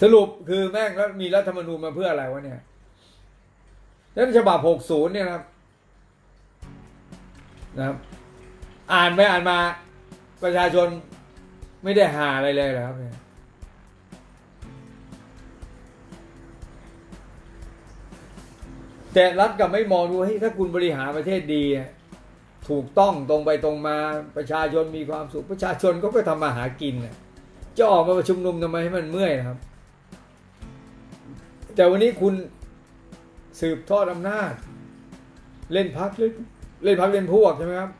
สรุปคือแม่งแล้วมีรัฐธรรมนูญมาเพื่ออะไรวะเนี่ยแล้วฉบับหกศูนย์เนี่ยนะครับนะครับ อ่านไปอ่านมาประชาชนไม่ได้หาอะไรเลยเหรอครับเนี่ยแต่รัฐกับไม่มองดูเฮ้ยถ้าคุณบริหารประเทศดี ถูกต้องตรงไปตรงมาประชาชนมีความสุข ประชาชนก็ไปทำมาหากินจะออกมาประชุมนุมทำไมให้มันเมื่อยนะครับ แต่วันนี้คุณสืบทอดอำนาจ เล่นพักเล่นเล่นพักเล่นพวกใช่ไหมครับ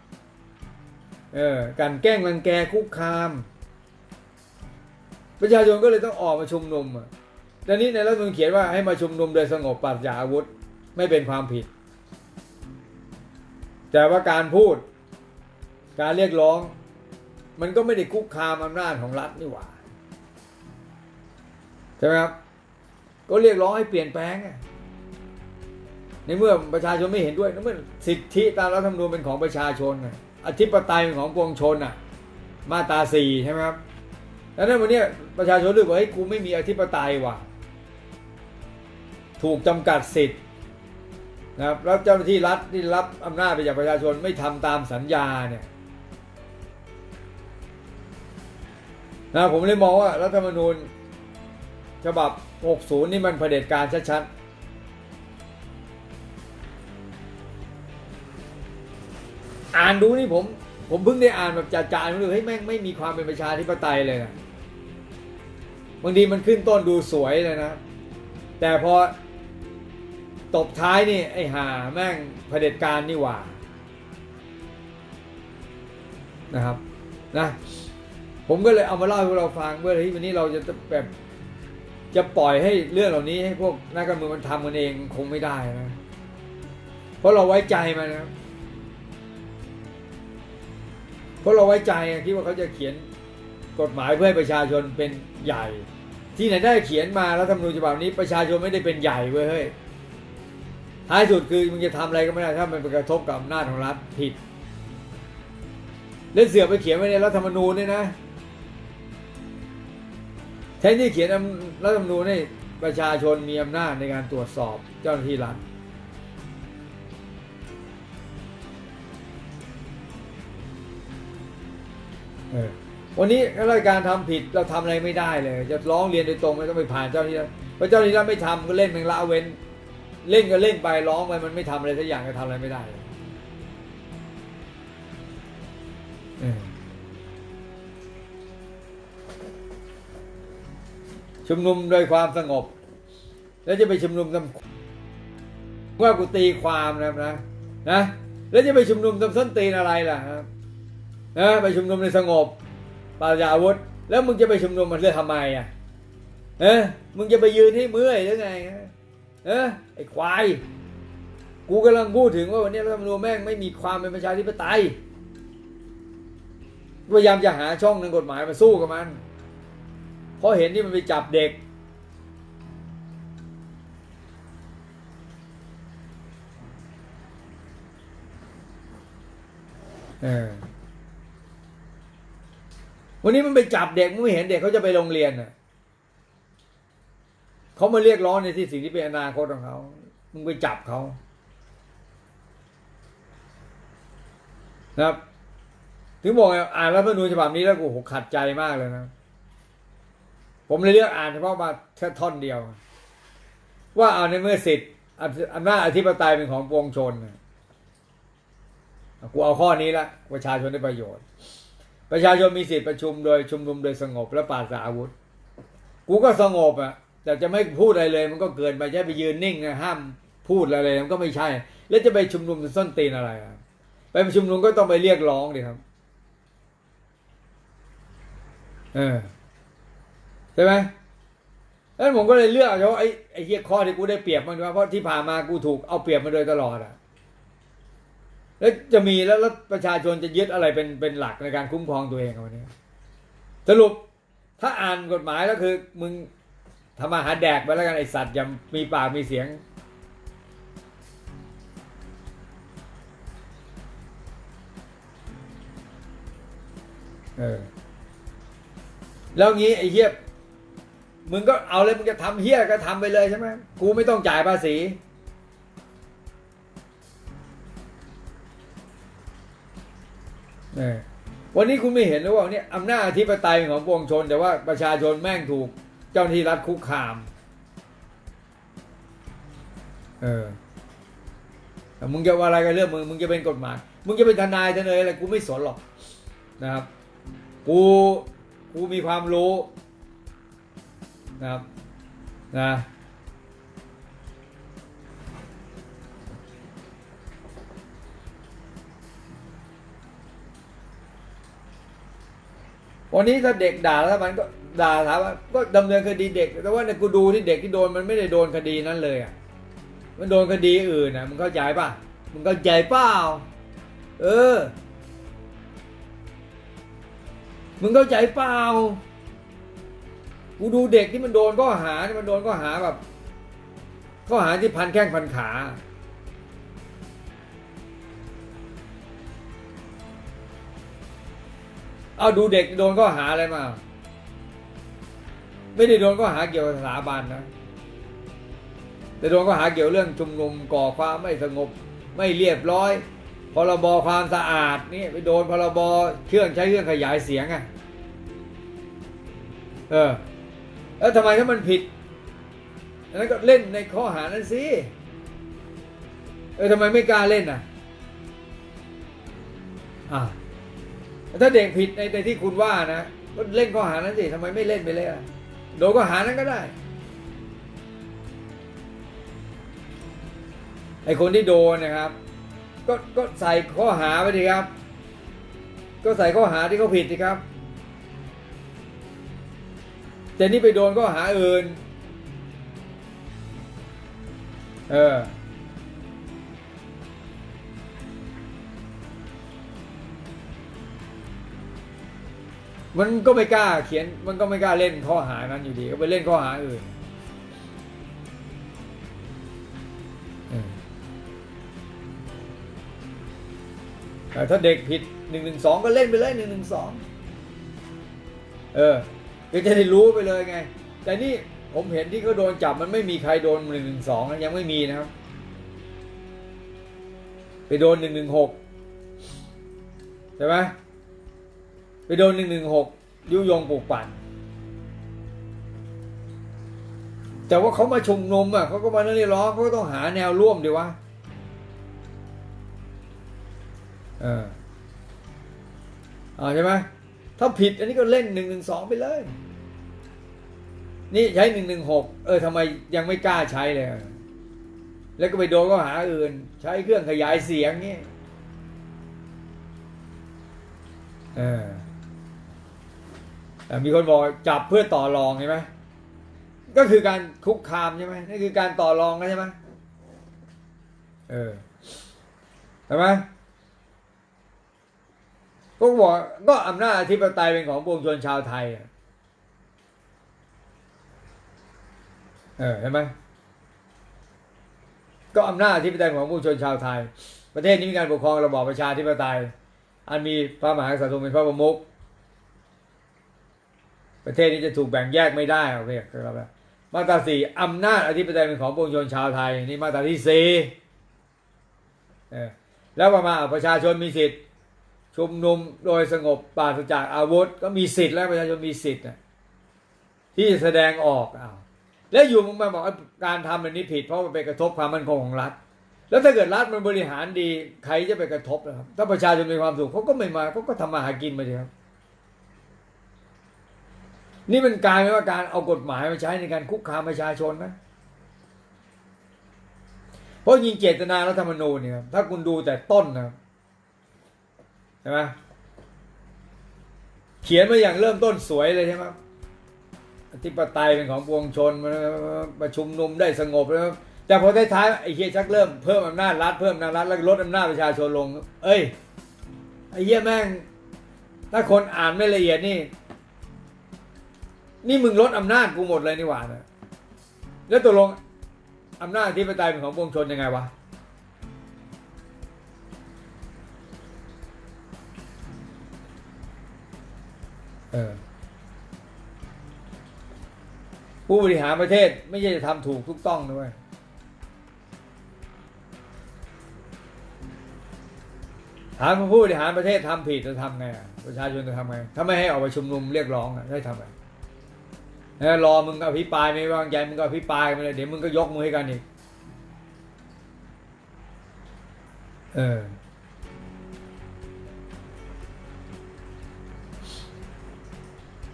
เออการแกล้งรังแกคุกคาม ประชาชนก็เลยต้องออกมาชุมนุมอะแต่นี้ในรัฐมนูญเขียนว่าให้มาชุมนุมโดยสงบปราศจากอาวุธไม่เป็นความผิด แต่ว่าการพูด การเรียกร้อง มันก็ไม่ได้คุกคามอำนาจของรัฐนี่หว่าใช่ไหมครับ ก็เรียกร้องให้เปลี่ยนแปลงในเมื่อประชาชนไม่เห็นด้วยในเมื่อสิทธิตามรัฐธรรมนูญเป็นของประชาชนอะอธิปไตยเป็นของปวงชนอะ มาตาสี่ใช่ไหมครับแล้วนั้นวันนี้ประชาชนรู้ว่าเฮ้ยกูไม่มีอธิปไตยว่ะ ถูกจำกัดสิทธิ์นะครับแล้วเจ้าหน้าที่รัฐที่รับอำนาจไปจากประชาชนไม่ทำตามสัญญาเนี่ยนะผมเลยมองว่ารัฐธรรมนูญฉบับ 60 นี่มันเผด็จการชัดๆ อ่านดูนี่ผม ผมเพิ่งได้อ่านแบบจ่าๆรู้เลยเฮ้ยแม่งไม่มีความเป็นประชาธิปไตยเลยนะบางทีมันขึ้นต้นดูสวยเลยนะ แต่พอตบท้ายนี่ไอ้ห่าแม่งเผด็จการนี่หว่านะครับนะผมก็เลยเอามาเล่าให้พวกเราฟังเพื่อที่วันนี้เราจะแบบ จะปล่อยให้เรื่องเหล่านี้ให้พวกนักการเมืองมันทำกันเองคงไม่ได้นะ เพราะเราไว้ใจมันนะเพราะเราไว้ใจคิดว่าเขาจะเขียนกฎหมายเพื่อให้ประชาชนเป็นใหญ่ ที่ไหนได้เขียนมาแล้วธรรมนูญฉบับนี้ประชาชนไม่ได้เป็นใหญ่เว้ยเฮ้ยท้ายสุดคือมึงจะทำอะไรก็ไม่ได้ถ้ามันไปกระทบกับอำนาจของรัฐผิดเล่นเสือไปเขียนไว้ในรัฐธรรมนูญเนี่ยนะ แทนที่เขียนรัฐธรรมนูญให้ประชาชนมีอำนาจในการตรวจสอบเจ้าหน้าที่รัฐเออวันนี้ข้าราชการทำผิดเราทำอะไรไม่ได้เลย จะร้องเรียนโดยตรงไม่ต้องไปผ่านเจ้าหน้าที่รัฐเพราะเจ้าหน้าที่รัฐไม่ทำก็เล่นเป็นละเว้น เล่นก็เล่นไปร้องไปมันไม่ทำอะไรสักอย่างก็ทำอะไรไม่ได้ ชุมนุมโดยความสงบ แล้วจะไปชุมนุมทำว่ากูตีความนะนะนะแล้วจะไปชุมนุมทำส้นตีนอะไรล่ะครับนะไปชุมนุมในสงบปราศจากอาวุธ แล้วมึงจะไปชุมนุมมันเรื่องทำไมอะเออมึงจะไปยืนให้เมื่อยหรือไงเออไอ้ควายกูกำลังพูดถึงว่าวันนี้รัฐธรรมนูญแม่งไม่มีความเป็นประชาธิปไตยพยายามจะหาช่องหนึ่งกฎหมายมาสู้กับมัน เพราะเห็นที่มันไปจับเด็ก เออ วันนี้มันไปจับเด็กมึงไม่เห็นเด็กเขาจะไปโรงเรียนน่ะเขามาเรียกร้องในที่สิ่งที่เป็นอนาคตของเขา มึงไปจับเขานะครับ ถึงบอกอ่านรัฐธรรมนูญฉบับนี้แล้วกูโหขัดใจมากเลยนะ ผมเลยเลือกอ่านเฉพาะมาแค่ท่อนเดียว ว่าเอาในเมื่อสิทธิ์อำนาจอธิปไตยเป็นของปวงชนกูเอาข้อนี้ละประชาชนได้ประโยชน์ ประชาชนมีสิทธิประชุมโดยชุมนุมโดยสงบและปราศจากอาวุธ กูก็สงบอะแต่จะไม่พูดอะไรเลย มันก็เกินไปใช่ไปยืนนิ่งนะห้ามพูดอะไรเลยมันก็ไม่ใช่ แล้วจะไปชุมนุมส้นตีนอะไรอะไปประชุมนุมก็ต้องไปเรียกร้องดิครับ เออ ใช่ไหมแล้วผมก็เลยเลือกเฉพาะไอ้ไอ้เฮียข้อที่กูได้เปรียบมันว่าเพราะที่ผ่านมากูถูกเอาเปรียบมาโดยตลอดอะแล้วจะมีแล้วประชาชนจะยึดอะไรเป็นเป็นหลักในการคุ้มครองตัวเองอะวันนี้สรุปถ้าอ่านกฎหมายแล้วคือ มึงทำมาหาแดกไปแล้วกันไอสัตว์อย่ามีปากมีเสียง เออ แล้วงี้ไอ้เหี้ย มึงก็เอาเลยมึงจะทำเฮี้ยก็ทำไปเลยใช่ไหมกูไม่ต้องจ่ายภาษีเนี่ยวันนี้คุณไม่เห็นหรือว่าเนี่ยอำนาจอธิปไตยของปวงชน แต่ว่าประชาชนแม่งถูกเจ้าหน้าที่รัฐคุกคาม เออแต่มึงจะว่าอะไรกันเรื่องมึงมึงจะเป็นกฎหมาย มึงจะเป็นทนายทนายอะไรกูไม่สนหรอกนะครับ กูกูมีความรู้ นะครับนะวันนี้ถ้าเด็กด่าแล้วมันก็ด่าถามว่าก็ดำเนินคดีเด็ก แต่ว่าเนี่ยกูดูที่เด็กที่โดนมันไม่ได้โดนคดีนั้นเลยอะมันโดนคดีอื่นนะมึงเข้าใจป่ะมึงเข้าใจเปล่าเออมึงเข้าใจเปล่า กูดูเด็กที่มันโดนข้อหาที่มันโดนข้อหาแบบข้อหาที่พันแข้งพันขา เอาดูเด็กโดนข้อหาอะไรมา ไม่ได้โดนข้อหาเกี่ยวกับสถาบันนะ แต่โดนข้อหาเกี่ยวเรื่องชุมนุมก่อความไม่สงบ ไม่เรียบร้อย พรบความสะอาดนี่ไปโดนพรบเครื่องใช้เครื่องขยายเสียงอะ่ะ เออ แล้วทำไมถ้ามันผิดอันนั้นก็เล่นในข้อหานั้นสิเออทำไมไม่กล้าเล่นอะอ่าถ้าเด็กผิดในในที่คุณว่านะก็เล่นข้อหานั้นสิทำไมไม่เล่นไปเลยอะโดนข้อหานั้นก็ได้ไอคนที่โดนนะครับ ก็ก็ใส่ข้อหาไปดีครับ ก็ใส่ข้อหาที่เขาผิดสิครับ แต่นี่ไปโดนข้อหาอื่น เออ มันก็ไม่กล้าเขียน มันก็ไม่กล้าเล่นข้อหานั้นอยู่ดี ก็ไปเล่นข้อหาอื่นเออแต่ถ้าเด็กผิดหนึ่งหนึ่งสองก็เล่นไปเลยหนึ่งหนึ่งสองเออ ก็จะได้รู้ไปเลยไง แต่นี่ผมเห็นที่เขาโดนจับมันไม่มีใครโดนหนึ่งหนึ่งสองยังไม่มีนะครับ ไปโดนหนึ่งหนึ่งหกใช่ไหมไปโดนหนึ่งหนึ่งหกยุยงปลูกปั่น แต่ว่าเขามาชุมนุมอะเขาก็มาเรียกร้องเขาก็ต้องหาแนวร่วมดีวะเอออ่าใช่ไหม ถ้าผิดอันนี้ก็เล่นหนึ่งหนึ่งสองไปเลย นี่ใช้หนึ่งหนึ่งหกเออทำไมยังไม่กล้าใช้เลยอะแล้วก็ไปโดนก็หาอื่น ใช้เครื่องขยายเสียงนี่เออแต่มีคนบอกจับเพื่อต่อรองใช่ไหมก็คือการคุกคามใช่ไหมนี่คือการต่อรองใช่ไหมเออใช่ไหม ก็บอกก็อำนาจอธิปไตยเป็นของปวงชนชาวไทยเออเห็นไหมก็อำนาจอธิปไตยของปวงชนชาวไทย ประเทศนี้มีการปกครองระบอบประชาธิปไตย อันมีพระมหากษัตริย์ทรงเป็นพระประมุขประเทศนี้จะถูกแบ่งแยกไม่ได้โอเคครับมาตราสี่อำนาจอธิปไตยเป็นของปวงชนชาวไทยนี่มาตราที่สี่เออแล้วประมาณประชาชนมีสิทธิ์ ชุมนุมโดยสงบปราศจากอาวุธ ก็มีสิทธิ์แล้วประชาชนมีสิทธิ์ที่จะแสดงออกอ้าวแล้วอยู่มึงมาบอกว่าการทำแบบนี้ผิดเพราะมันไปกระทบความมั่นคงของรัฐ แล้วถ้าเกิดรัฐมันบริหารดีใครจะไปกระทบนะครับ ถ้าประชาชนมีความสุขเขาก็ไม่มาเขาก็ทำมาหากินมาดีครับ นี่มันกลายเป็นว่าการเอากฎหมายมาใช้ในการคุกคามประชาชนนะเพราะยิงเจตนารัฐธรรมนูญเนี่ยถ้าคุณดูแต่ต้นนะครับ ใช่ไหมเขียนมาอย่างเริ่มต้นสวยเลยใช่ไหมอธิปไตยเป็นของปวงชนมาประชุมนุมได้สงบแล้วแต่พอท้ายๆไอ้เฮียชักเริ่มเพิ่มอำนาจรัฐเพิ่มอำนาจรัฐแล้วลดอำนาจประชาชนลง เอ้ยไอ้เฮียแม่ง ถ้าคนอ่านไม่ละเอียดนี่ นี่มึงลดอำนาจกูหมดเลยนี่หว่านะแล้วตกลงอำนาจอธิปไตยเป็นของปวงชนยังไงวะ ผู้บริหารประเทศไม่ใช่จะทำถูกทุกต้องด้วยถามผู้บริหารประเทศทำผิดจะทำไงประชาชนจะทำไง ถ้าไม่ให้ออกไปชุมนุมเรียกร้องอะได้ทำไงแล้วรอมึงอภิปรายไม่ว้วางใจมึงก็อภิปรายมาเลยเดี๋ยวมึงก็ยกมือให้กันอีกเออ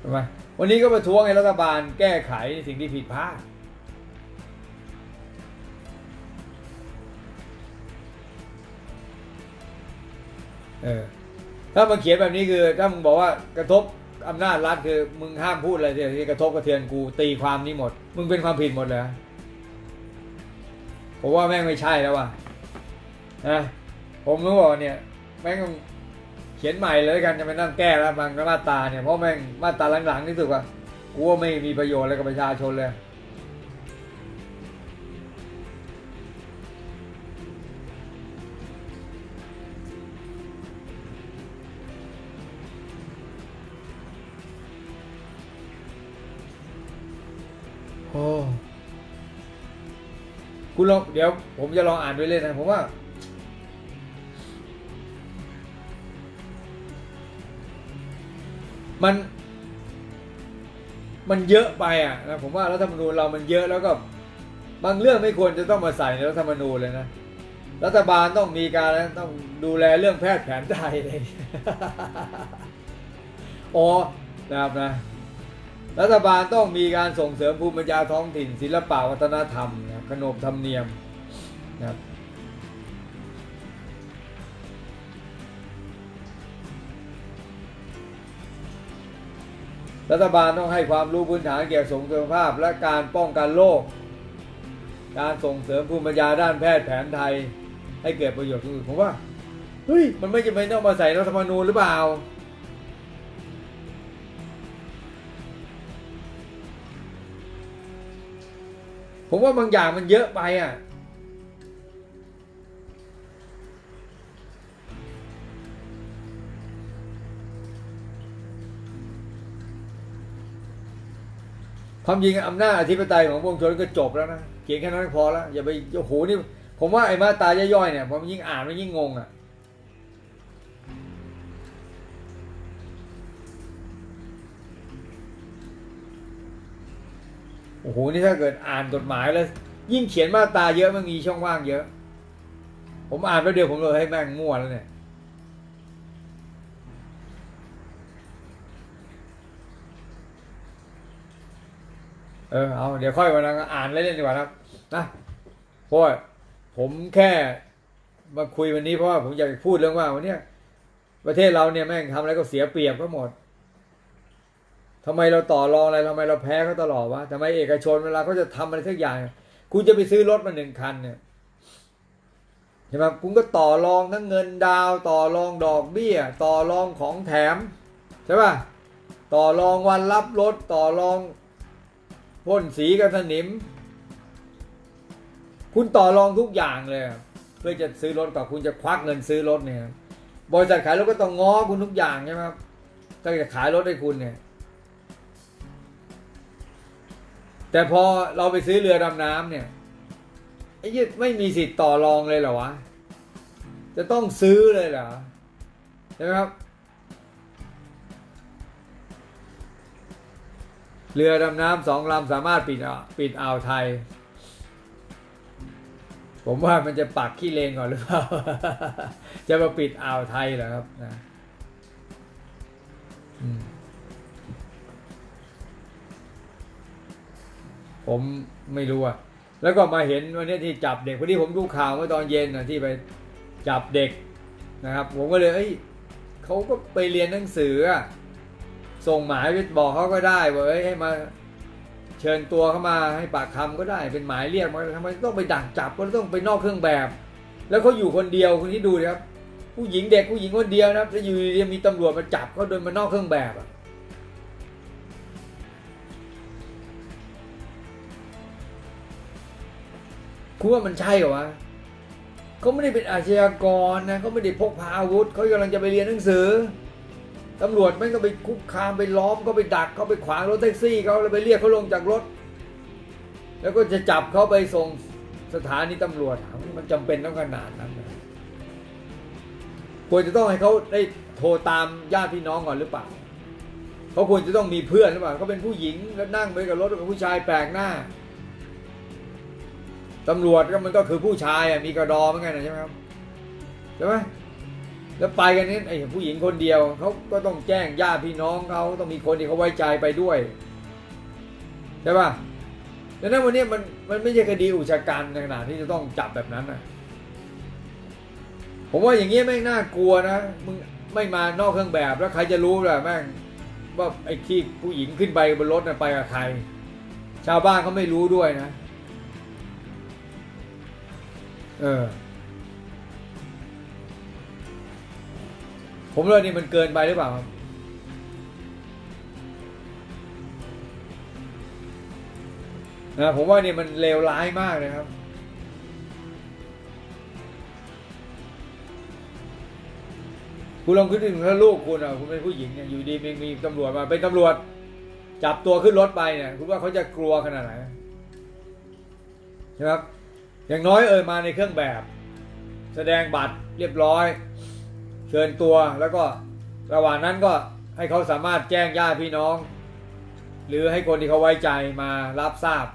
ช่ไหมวันนี้ก็ประท้วงให้รัฐบาลแก้ไขสิ่งที่ผิดพลาดเออถ้ามาเขียนแบบนี้คือ ถ้ามึงบอกว่ากระทบอำนาจรัฐคือมึงห้ามพูดอะไรที่กระทบกระเทือนกูตีความนี้หมด มึงเป็นความผิดหมดเลยผมว่าแม่งไม่ใช่แล้วว่ะนะผมก็บอกเนี่ยแม่ง เขียนใหม่เลยกันจะไปนั่งแก้แล้วบางมาตราเนี่ยเพราะแม่งมาตราหลังๆนี่สุดว่ากูว่าไม่มีประโยชน์อะไรกับประชาชนเลยโอ้คุณลองเดี๋ยวผมจะลองอ่านไปเล่นนะผมว่า มัน มันเยอะไปอะนะผมว่ารัฐธรรมนูญเรามันเยอะแล้วก็บางเรื่องไม่ควรจะต้องมาใส่ในรัฐธรรมนูญเลยนะรัฐบาลต้องมีการต้องดูแลเรื่องแพทย์แผนไทยเลยอ๋อนะครับนะ รัฐบาลต้องมีการส่งเสริมภูมิปัญญาท้องถิ่นศิลปะวัฒนธรรมนะขนบธรรมเนียมนะครับ รัฐบาลต้องให้ความรู้พื้นฐานเกี่ยวกับสุขภาพ และการป้องกันโรค การส่งเสริมภูมิปัญญาด้านแพทย์แผนไทย ให้เกิดประโยชน์สูงสุดผมว่าเฮ้ยมันไม่จำเป็นต้องมาใส่รัฐธรรมนูญหรือเปล่า ผมว่าบางอย่างมันเยอะไปอะ ความจริงอำนาจอธิปไตยของวงชนก็จบแล้วนะเขียนแค่นั้นพอแล้วอย่าไปโอ้โหนี่ผมว่าไอ้มาตาย่อยๆเนี่ยผมยิ่งอ่านมันยิ่งงงอะโอ้โหนี่ถ้าเกิดอ่านกฎหมายแล้ว ยิ่งเขียนมาตาเยอะมันมีช่องว่างเยอะ ผมอ่านไปเดียวผมเลยให้แม่งมั่วแล้วเนี่ย เออเอาเดี๋ยวค่อยวันหลังอ่านเล่นๆดีกว่าครับนะเพราะผมแค่มาคุยวันนี้เพราะว่าผมอยากพูดเรื่องว่าวันนี้ประเทศเราเนี่ยแม่งทำอะไรก็เสียเปรียบก็หมดทำไมเราต่อรองอะไรทำไมเราแพ้เขาตลอดวะทำไมเอกชนเวลาเขาจะทำอะไรสักอย่าง คุณจะไปซื้อรถมาหนึ่งคันเนี่ยใช่ไหมคุณก็ต่อรองทั้งเงินดาว ต่อรองดอกเบี้ย ต่อรองของแถมใช่ป่ะต่อรองวันรับรถต่อรอง พ่นสีกันสนิม คุณต่อรองทุกอย่างเลย เพื่อจะซื้อรถกับคุณจะควักเงินซื้อรถเนี่ย บริษัทขายรถก็ต้องง้อคุณทุกอย่างใช่ไหมครับถ้าจะขายรถให้คุณเนี่ย แต่พอเราไปซื้อเรือดำน้ำเนี่ยไอ้ยี่ไม่มีสิทธิ์ต่อรองเลยเหรอวะจะต้องซื้อเลยเหรอใช่ไหมครับ เรือดำน้ำสองลำสามารถปิดอ่าวปิดอ่าวไทย ผมว่ามันจะปักขี้เลนก่อนหรือเปล่า จะมาปิดอ่าวไทยเหรอครับนะผมไม่รู้อะแล้วก็มาเห็นวันนี้ที่จับเด็กพอดีผมดูข่าวเมื่อตอนเย็นนะที่ไปจับเด็กนะครับ ผมก็เลยเอ้ยเขาก็ไปเรียนหนังสืออะ ส่งหมายไปบอกเขาก็ได้ว่าเอ้ยให้มาเชิญตัวเข้ามาให้ปากคำก็ได้เป็นหมายเรียกมาทำไมต้องไปดักจับก็ต้องไปนอกเครื่องแบบ แล้วเขาอยู่คนเดียวคุณที่ดูนะครับ ผู้หญิงเด็กผู้หญิงคนเดียวนะครับแล้วอยู่ดีมีตำรวจมาจับเขาโดยมานอกเครื่องแบบอะคุณว่ามันใช่เหรอวะเขาไม่ได้เป็นอาชญากรนะเขาไม่ได้พกพาอาวุธเขากำลังจะไปเรียนหนังสือ ตำรวจไม่งก็ไปคุกคามไปล้อมก็ไปดักเขาไปขวางรถแท็กซี่เขาแล้วไปเรียกเขาลงจากรถ แล้วก็จะจับเขาไปส่งสถานีตำรวจถามมันจำเป็นต้องขนาดนั้นนะควรจะต้องให้เขาได้โทรตามญาติพี่น้องก่อนหรือเปล่าเขาควรจะต้องมีเพื่อนหรือเปล่าเขาเป็นผู้หญิงแล้วนั่งไปกับรถกับผู้ชายแปลกหน้าตำรวจก็มันก็คือผู้ชายอะมีกระดอเหมือนกันนะใช่ไหมครับใช่ไหม แล้วไปกันนี่ไอ้ผู้หญิงคนเดียวเขาก็ต้องแจ้งญาติพี่น้องเขาต้องมีคนที่เขาไว้ใจไปด้วยใช่ป่ะดังนั้นวันนี้มันมันไม่ใช่คดีอุชะกันในขนาดที่จะต้องจับแบบนั้นนะผมว่าอย่างเงี้ยแม่งน่ากลัวนะมึงไม่มานอกเครื่องแบบแล้วใครจะรู้ล่ะแม่งว่าไอ้ที่ผู้หญิงขึ้นไปบนรถน่ะไปกับใคร ชาวบ้านเขาไม่รู้ด้วยนะ เออ ผมเลยนี่มันเกินไปหรือเปล่าครับนะผมว่านี่มันเลวร้ายมากเลยครับ คุณลองคิดถึงถ้าลูกคุณอะคุณเป็นผู้หญิงเนี่ยอยู่ดีมีมีตำรวจมาเป็นตำรวจ จับตัวขึ้นรถไปเนี่ยคุณว่าเขาจะกลัวขนาดไหนใช่ครับ อย่างน้อยเออมาในเครื่องแบบ แสดงบัตรเรียบร้อย เชิญตัวแล้วก็ระหว่างนั้นก็ให้เขาสามารถแจ้งญาติพี่น้อง หรือให้คนที่เขาไว้ใจมารับทราบ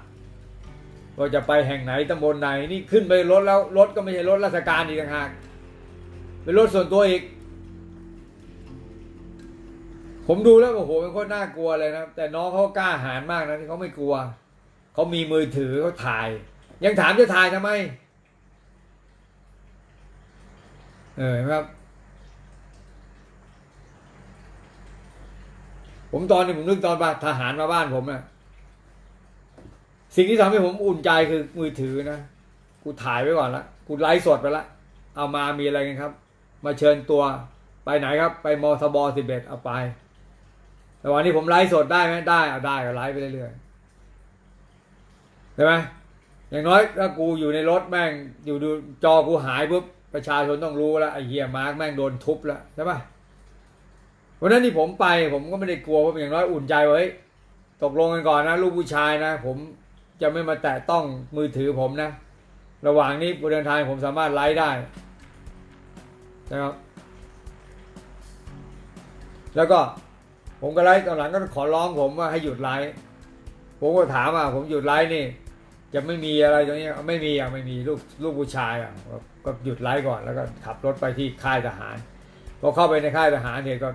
ว่าจะไปแห่งไหนตำบลไหนนี่ขึ้นไปรถแล้วรถก็ไม่ใช่รถราชการอีกต่างหากเป็นรถส่วนตัวอีก ผมดูแล้วโอ้โหเป็นคนน่ากลัวเลยนะแต่น้องเขากล้าหาญมากนะที่เขาไม่กลัวเขามีมือถือเขาถ่าย ยังถามจะถ่ายทำไม เออครับ ผมตอนนี้ผมนึกตอนบ้าทหารมาบ้านผมนะสิ่งที่ทำให้ผมอุ่นใจคือมือถือนะกูถ่ายไว้ก่อนละกูไลฟ์สดไปละเอามามีอะไรกันครับ มาเชิญตัวไปไหนครับ ไปมทบสิบเอ็ดเอาไปแต่วันนี้ผมไลฟ์สดได้ไหมได้เอาได้ก็ไลฟ์ไปเรื่อยๆใช่ไหมอย่างน้อยถ้ากูอยู่ในรถแม่งอยู่ดูจอกูหายปุ๊บประชาชนต้องรู้แล้วไอ้เฮียมาร์กแม่งโดนทุบแล้วใช่ปะ วันนั้นที่ผมไปผมก็ไม่ได้กลัวเพราะอย่างน้อยอุ่นใจว่าเฮ้ยตกลงกันก่อนนะลูกผู้ชายนะ ผมจะไม่มาแตะต้องมือถือผมนะ ระหว่างนี้บนเดินทางผมสามารถไลฟ์ได้นะครับแล้วก็ผมก็ไลฟ์ตอนหลังก็ขอร้องผมว่าให้หยุดไลฟ์ผมก็ถามว่าผมหยุดไลฟ์นี่ จะไม่มีอะไรตรงนี้ไม่มีอะไม่มีลูกลูกผู้ชายอะก็หยุดไลฟ์ก่อนแล้วก็ขับรถไปที่ค่ายทหาร พอเข้าไปในค่ายทหารเนี่ยก็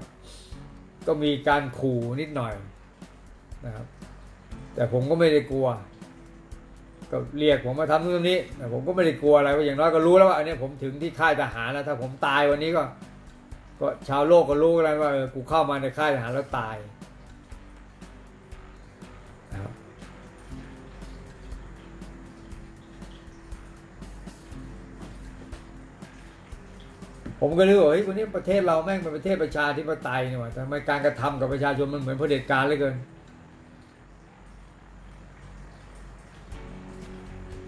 ก็มีการขู่นิดหน่อยนะครับ แต่ผมก็ไม่ได้กลัว ก็เรียกผมมาทำตรงนี้แต่ผมก็ไม่ได้กลัวอะไรเพราะอย่างน้อยก็รู้แล้วว่าอันนี้ผมถึงที่ค่ายทหารแล้ว ถ้าผมตายวันนี้ก็ ก็ชาวโลกก็รู้แล้วว่ากูเข้ามาในค่ายทหารแล้วตาย ผมก็เลยว่าเฮ้ยวันนี้ประเทศเราแม่งเป็นประเทศประชาธิปไตยนี่หว่าทำไมการกระทำกับประชาชนมันเหมือนเผด็จการเลือเกิน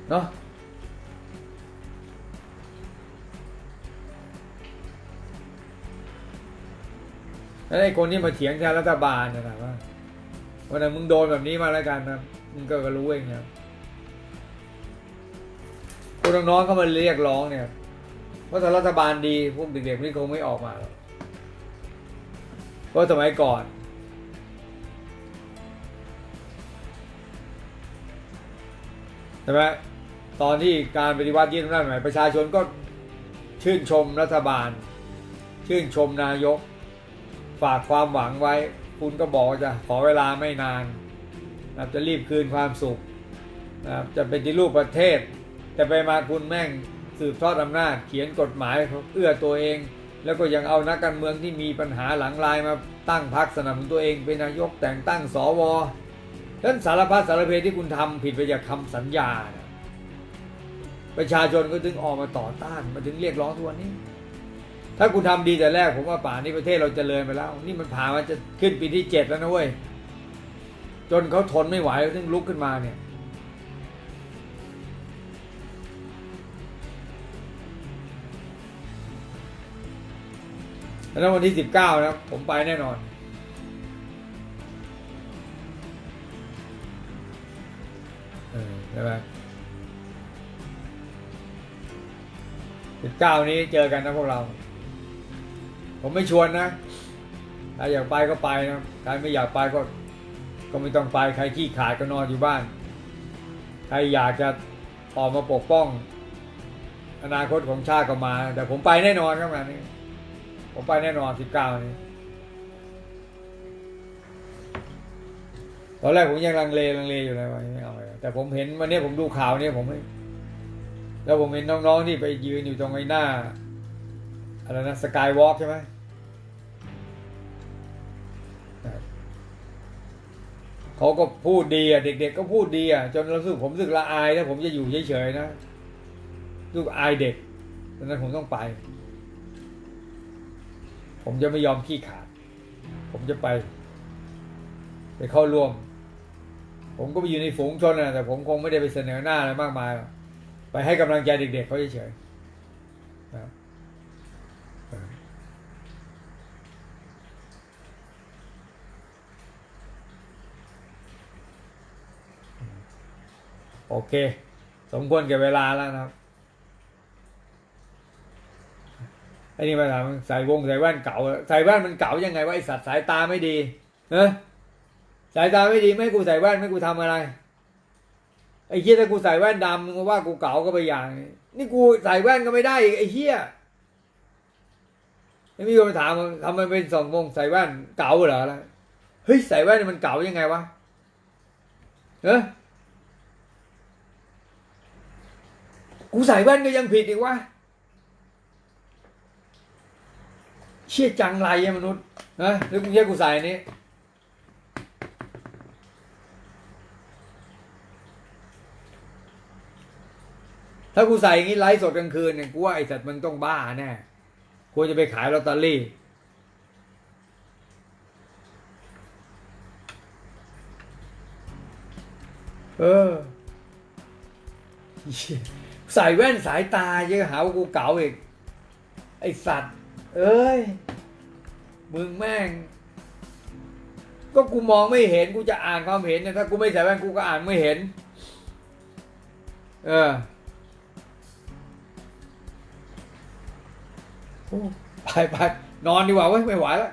เนาะแล้วไอ้คนที่มาเถียงแทนรัฐบาลนะว่าวันนั้นมึงโดนแบบนี้มาแล้วกันนะมึงก็รู้เองนะคนน้องๆเขามาเรียกร้องเนี่ย ว่าะถ้ารัฐบาลดีพวกเด็กๆนี่คงไม่ออกมาหรอกเพราะสมัยก่อน ใช่ไหมตอนที่การปฏิวัติยึดอำนาจใหม่ประชาชนก็ชื่นชมรัฐบาล ชื่นชมนายก ฝากความหวังไว้ คุณก็บอกจะขอเวลาไม่นานนะจะรีบคืนความสุขนะจะเป็นที่รูปประเทศ แต่ไปมาคุณแม่ง สืบทอดอำนาจเขียนกฎหมายเอื้อตัวเอง แล้วก็ยังเอานักการเมืองที่มีปัญหาหลังลายมาตั้งพรรคสนับสนุนตัวเองเป็นนายกแต่งตั้งสวดังนั้นสารพัดสารเพที่คุณทำผิดไปจากคำสัญญานะประชาชนก็ถึงออกมาต่อต้านมาถึงเรียกร้องทุกวันนี้ ถ้าคุณทำดีแต่แรกผมว่าป่านนี้ประเทศเราจเจริญไปแล้ว นี่มันผ่านมาจะขึ้นปีที่เจ็ดแล้วนะเว้ยจนเขาทนไม่ไหวถึงลุกขึ้นมาเนี่ย แล้ววันที่สิบเก้านะผมไปแน่นอน เออช่ไหมสิบเก้านี้เจอกันนะพวกเรา ผมไม่ชวนนะใครอยากไปก็ไปนะใครไม่อยากไปก็ ก็ไม่ต้องไป ใครขี้ขาดก็นอนอยู่บ้าน ใครอยากจะออกมาปกป้อง อนาคตของชาติก็มา แต่ผมไปแน่นอนครับงานนี้ ผมไปแน่นอนสิบเก้านี้ตอนแรกผมยังลังเลลังเลอยู่เลยว่าไม่เอาเลยแต่ผมเห็นวันนี้ผมดูข่าวเนี่ยผมแล้วผมเห็นน้องๆที่ไปยืนอยู่ตรงไอ้หน้าอะไรนะสกายวอล์กใช่ไหมเขาก็พูดดีอะเด็ก ๆ ก็พูดดีอะจนรู้สึกผมรู้สึกละอายนะผมจะอยู่เฉยๆนะรู้สึกอายเด็กดังนั้นผมต้องไป ผมจะไม่ยอมขี้ขาด ผมจะไป ไปเข้าร่วม ผมก็ไปอยู่ในฝูงชนนะแต่ผมคงไม่ได้ไปเสนอหน้าอะไรมากมาย ไปให้กำลังใจเด็ก ๆเขาเฉยๆนะโอเค สมควรแก่เวลาแล้วนะครับไอ้นี่มาถามใส่วงใส่แว่นเก่าใส่แว่นมันเก่ายังไงวะไอสัตว์สายตาไม่ดีเนะสายตาไม่ดีไม่กูใส่แว่นไม่กูทำอะไรไอ้เหี้ยถ้ากูใส่แว่นดำมึงว่ากูเก๋าก็ไปอย่าง นี่กูใส่แว่นก็ไม่ได้ไอ้เหี้ยไม่มีคนมาถามทำไมเป็นสองวงใส่แว่นเก๋าเหรออะไรเฮ้ยใส่แว่นมันเก๋ายังไงวะเออกูใส่แว่นก็ยังผิดอีกวะ เชี่ยจังไรอะมนุษย์นะหรือกูเชี่ยกูใส่นี้ถ้ากูใส่อย่างนี้ไลฟ์สดกลางคืนเนี่ยกูว่าไอ้สัตว์มึงต้องบ้าแน่ควรจะไปขายลอตเตอรี่ เออ ใส่แว่นสายตาเยอะหาว่ากูเก๋าอีก ไอสัตว์ เอ้ย มึงแม่ง ก็กูมองไม่เห็นกูจะอ่านความเห็นเนี่ยถ้ากูไม่ใส่แว่นกูก็อ่านไม่เห็น เออไปไปนอนดีกว่าเว้ยไม่ไหวแล้ว